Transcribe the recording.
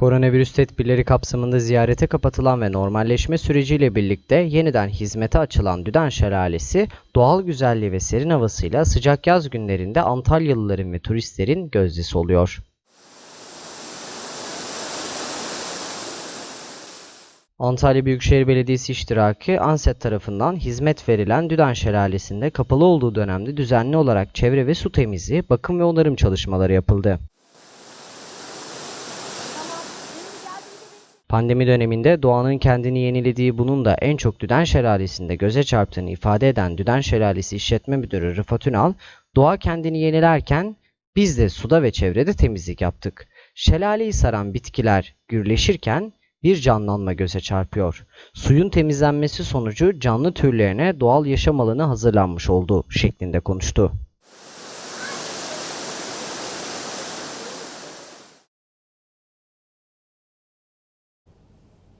Koronavirüs tedbirleri kapsamında ziyarete kapatılan ve normalleşme süreciyle birlikte yeniden hizmete açılan Düden Şelalesi, doğal güzelliği ve serin havasıyla sıcak yaz günlerinde Antalyalıların ve turistlerin gözdesi oluyor. Antalya Büyükşehir Belediyesi iştiraki ANSET tarafından hizmet verilen Düden Şelalesi'nde kapalı olduğu dönemde düzenli olarak çevre ve su temizliği, bakım ve onarım çalışmaları yapıldı. Pandemi döneminde doğanın kendini yenilediği bunun da en çok Düden Şelalesi'nde göze çarptığını ifade eden Düden Şelalesi İşletme Müdürü Rıfat Ünal, doğa kendini yenilerken biz de suda ve çevrede temizlik yaptık. Şelaleyi saran bitkiler gürleşirken bir canlanma göze çarpıyor. Suyun temizlenmesi sonucu canlı türlerine doğal yaşam alanı hazırlanmış oldu şeklinde konuştu.